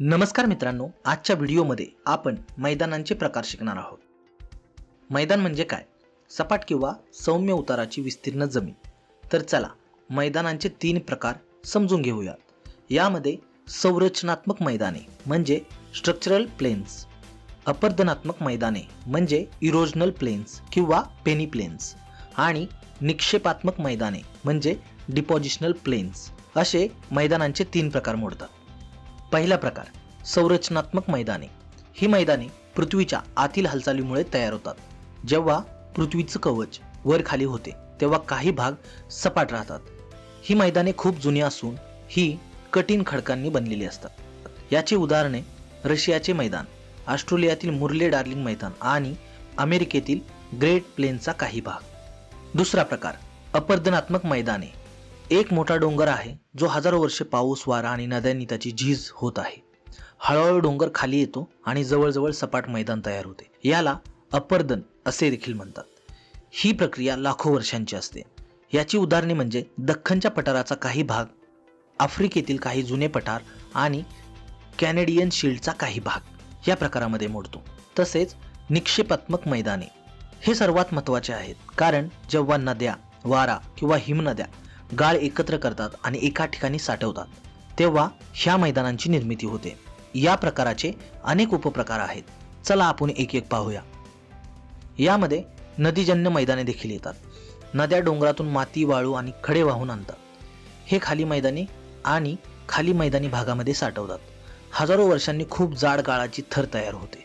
नमस्कार मित्रांनो आजच्या व्हिडिओमध्ये आपण मैदानांचे प्रकार शिकणार आहोत. मैदान म्हणजे काय? सपाट किंवा सौम्य उताराची विस्तीर्ण जमीन. तर चला मैदानांचे तीन प्रकार समजून घेऊयात. यामध्ये संरचनात्मक मैदाने म्हणजे स्ट्रक्चरल प्लेन्स अपर्दनात्मक मैदाने म्हणजे इरोजनल प्लेन्स किंवा पेनी प्लेन्स आणि निक्षेपात्मक मैदाने म्हणजे डिपॉझिशनल प्लेन्स असे मैदानांचे तीन प्रकार मोडतात. पहिला प्रकार संरचनात्मक मैदाने. ही मैदाने पृथ्वीच्या आतील हालचालीमुळे तयार होतात. जेव्हा पृथ्वीचं कवच वर खाली होते तेव्हा काही भाग सपाट राहतात. ही मैदाने खूप जुनी असून ही कठीण खडकांनी बनलेली असतात. याची उदाहरणे रशियाचे मैदान ऑस्ट्रेलियातील मुर्ले डार्लिंग मैदान आणि अमेरिकेतील ग्रेट प्लेनचा काही भाग. दुसरा प्रकार अपर्दनात्मक मैदाने. एक मोठा डोंगर आहे जो हजारो वर्षे पाऊस वारा आणि नद्यांनी त्याची झीज होत आहे. हळूहळू डोंगर खाली येतो आणि जवळजवळ सपाट मैदान तयार होते. याला अपर्दन असे देखील म्हणतात. ही प्रक्रिया लाखो वर्षांची असते. याची उदाहरणे म्हणजे दख्खनच्या पठाराचा काही भाग आफ्रिकेतील काही जुने पठार आणि कॅनेडियन शिल्डचा काही भाग या प्रकारामध्ये मोडतो. तसेच निक्षेपात्मक मैदाने हे सर्वात महत्त्वाचे आहेत. कारण जेव्हा नद्या वारा किंवा हिमनद्या गाळ एकत्र करतात आणि एका ठिकाणी साठवतात. तेव्हा ह्या मैदानांची निर्मिती होते. या प्रकाराचे अनेक उपप्रकार आहेत. चला आपण एक एक पाहूया. यामध्ये नदीजन्य मैदाने देखील येतात. नद्या डोंगरातून माती वाळू आणि खडे वाहून आणतात. हे खाली मैदानी आणि खाली मैदानी भागामध्ये साठवतात. हजारो वर्षांनी खूप जाड गाळाची थर तयार होते.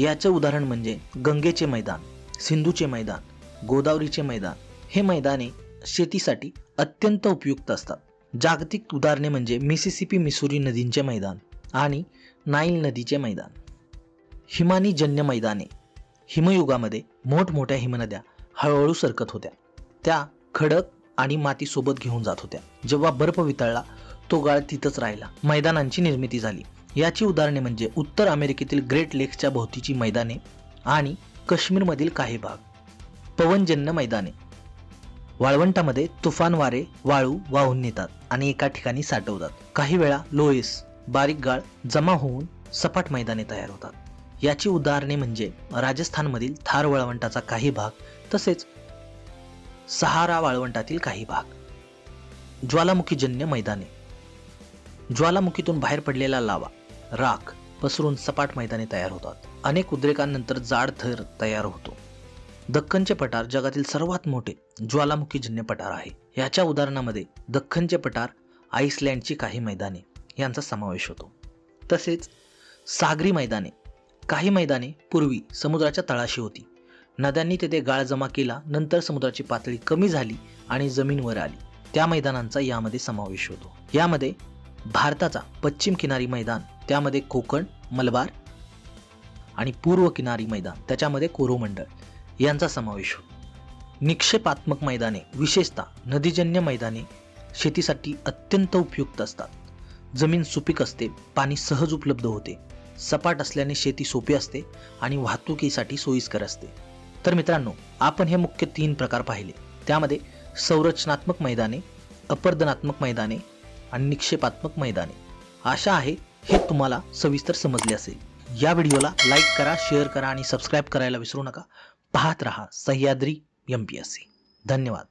याचे उदाहरण म्हणजे गंगेचे मैदान सिंधूचे मैदान गोदावरीचे मैदान. हे मैदाने शेतीसाठी अत्यंत उपयुक्त असतात. जागतिक उदाहरणे म्हणजे मिसिसिपी मिसुरी नदींचे मैदान आणि नाईल नदीचे मैदान. हिमानीजन्य मैदाने हिमयुगामध्ये मोठमोठ्या हिमनद्या हळूहळू सरकत होत्या. त्या खडक आणि मातीसोबत घेऊन जात होत्या. जेव्हा बर्फ वितळला तो गाळ तिथंच राहिला. मैदानांची निर्मिती झाली. याची उदाहरणे म्हणजे उत्तर अमेरिकेतील ग्रेट लेक्सच्या भोवतीची मैदाने आणि काश्मीरमधील काही भाग. पवनजन्य मैदाने. वाळवंटामध्ये तुफान वारे वाळू वाहून नेतात आणि एका ठिकाणी साठवतात. काही वेळा लोईस बारीक गाळ जमा होऊन सपाट मैदाने तयार होतात. याची उदाहरणे म्हणजे राजस्थानमधील थार वाळवंटाचा काही भाग तसेच सहारा वाळवंटातील काही भाग. ज्वालामुखीजन्य मैदाने. ज्वालामुखीतून बाहेर पडलेला लावा राख पसरून सपाट मैदाने तयार होतात. अनेक उद्रेकांनंतर जाड थर तयार होतो. दख्खनचे पठार जगातील सर्वात मोठे ज्वालामुखीजन्य पठार आहे. याच्या उदाहरणामध्ये दख्खनचे पठार आईसलँडची काही मैदाने यांचा समावेश होतो. तसेच सागरी मैदाने काही मैदाने पूर्वी समुद्राच्या तळाशी होती. नद्यांनी तेथे गाळ जमा केला नंतर समुद्राची पातळी कमी झाली आणि जमीनवर आली. त्या मैदानांचा यामध्ये समावेश होतो. यामध्ये भारताचा पश्चिम किनारी मैदान त्यामध्ये कोकण मलबार आणि पूर्व किनारी मैदान त्याच्यामध्ये कोरोमंडळ यांचा समावेश होतो. निक्षेपात्मक मैदाने विशेषतः नदीजन्य मैदाने शेतीसाठी अत्यंत उपयुक्त असतात. जमीन सुपीक असते पाणी सहज उपलब्ध होते. सपाट असल्याने शेती सोपी असते आणि वाहतुकीसाठी सोयीस्कर असते. तर मित्रांनो आपण हे मुख्य तीन प्रकार पाहिले. त्यामध्ये संरचनात्मक मैदाने अपर्दनात्मक मैदाने आणि निक्षेपात्मक मैदाने. आशा आहे हे तुम्हाला सविस्तर समजले असेल. या व्हिडिओला लाईक करा शेअर करा आणि सबस्क्राईब करायला विसरू नका. पाहत रहा Sahyadri M P S C धन्यवाद.